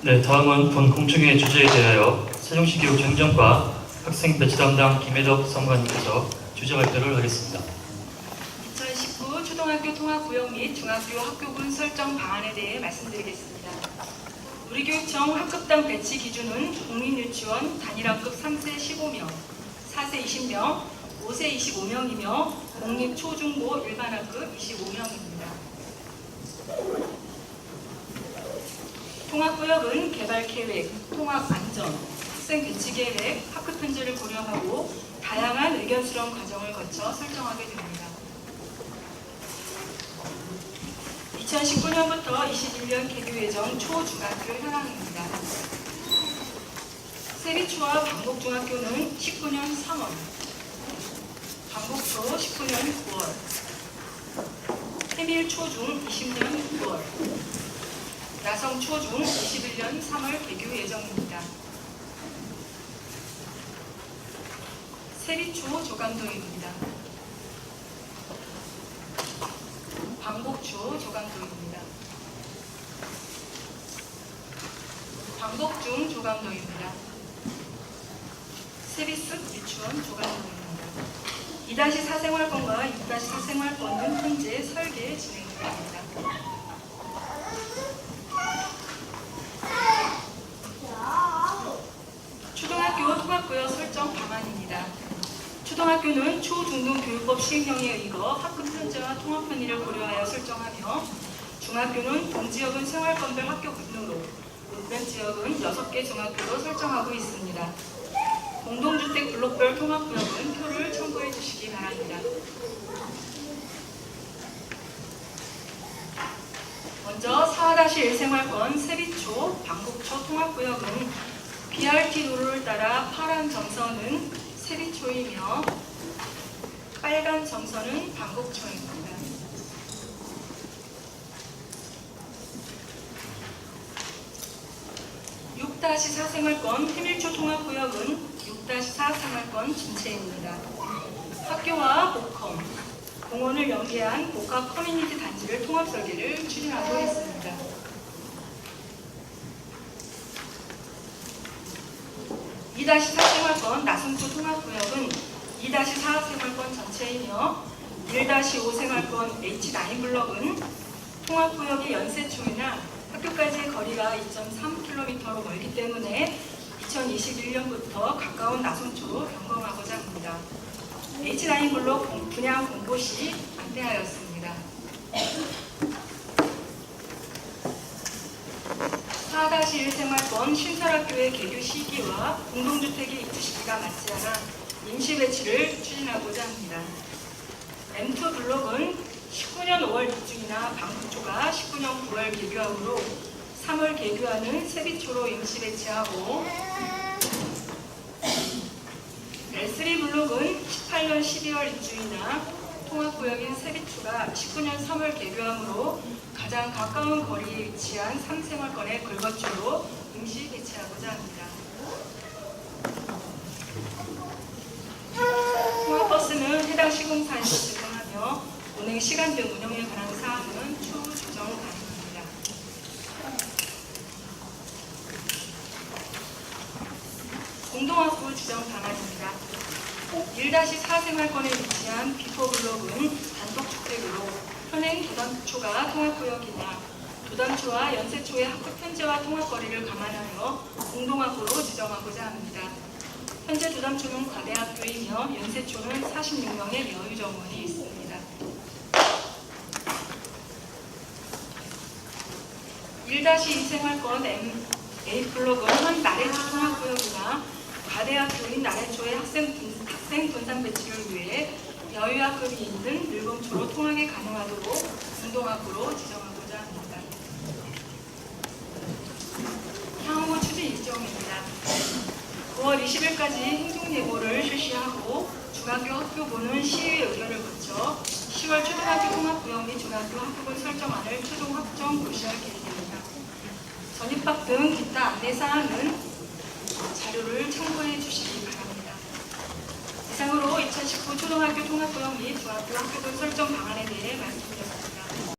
네, 다음은 본 공청회 주제에 대하여 세종시 교육 행정과 학생 배치 담당 김혜덕 사무관님께서 주제 발표를 하겠습니다. 2019 초등학교 통합 구역 및 중학교 학교군 설정 방안에 대해 말씀드리겠습니다. 우리 교육청 학급당 배치 기준은 국민유치원 단일학급 3세 15명, 4세 20명, 5세 25명이며 공립 초중고 일반학급 25명입니다. 통합구역은 개발 계획, 통합 안전, 학생 배치 계획, 학급 편제를 고려하고 다양한 의견 수렴 과정을 거쳐 설정하게 됩니다. 2019년부터 21년 개교 예정 초중학교 현황입니다. 세리초와 방곡중학교는 19년 3월, 방곡초 19년 9월, 해밀초중 20년 9월, 나성 초중 21년 3월 개교 예정입니다. 세리초 조감도입니다. 방곡초 조감도입니다. 방곡중 조감도입니다. 세리스 유치원 조감도입니다. 2-4 생활권과 6-4 생활권은 현재 설계 진행 중입니다. 초등학교 설정 방안입니다. 초등학교는 초중등교육법 시행령에 의거 학급 편제와 통합 편의를 고려하여 설정하며 중학교는 동지역은 생활권별 학교 등으로 읍면 지역은 6개 중학교로 설정하고 있습니다. 공동주택 블록별 통합구역은 표를 첨부해 주시기 바랍니다. 먼저 4-1 생활권 세리초, 방북초 통합구역은 BRT 도로를 따라 파란 정선은 세리초이며 빨간 정선은 방곡초입니다. 육4 생활권 해밀초 통합구역은 6-4 생활권 전체입니다. 학교와 복컴, 공원을 연계한 복합 커뮤니티 단지를 통합 설계를 추진하고 있습니다. 2-4 생활권 나성초 통합구역은 2-4 생활권 전체이며 1-5 생활권 H9 블럭은 통합구역의 연세초이나 학교까지의 거리가 2.3km로 멀기 때문에 2021년부터 가까운 나성초로 변경하고자 합니다. H9 블록 공- 분양 공고 시 안내하였습니다. 4-1 생활권 신설학교의 개교 시기와 공동주택의 입주 시기가 맞지 않아 임시 배치를 추진하고자 합니다. M2 블록은 19년 5월 입주이나 방북초가 19년 9월 개교하므로 3월 개교하는 세비초로 임시 배치하고 L3 블록은 18년 12월 입주이나 통합구역인 세비초가 19년 3월 개교하므로 가장 가까운 거리에 위치한 3생활권의 긁어초로 임시 배치하고자 합니다. 통합버스는 해당 시공사에서 제공하며 운행 시간 등 운영에 관한 사항은 추후 조정 가능합니다. 공동학부 지정 방안입니다. 1-4 생활권에 위치한 비포 블록은 단독 주택으로 현행 도단초가 통합구역이나 도단초와 연세초의 학급 편제와 통합거리를 감안하여 공동학부로 지정하고자 합니다. 현재 도단초는 과대학교이며 연세초는 46명의 여유 정원이 있습니다. 1-2 생활권 M, A 블록은 현 나래초 통합구역이나 과대학교인 나래초의 학생, 분- 학생 분산 배치를 위해 여유학급이 있는 늘봉초로 통학이 가능하도록 공동학부로 지정하고자 합니다. 향후 추진 일정입니다. 9월 20일까지 행정예고를 실시하고 중학교 학교부는 시의회 의견을 거쳐 10월 초등학교 통합구역 및 중학교 학교군 설정안을 최종 확정 고시할 계획입니다. 전입학 등 기타 안내 사항은 자료를 참고해 주시기 바랍니다. 이상으로 2019 초등학교 통합구역 및 중학교 학교군 설정 방안에 대해 말씀드렸습니다.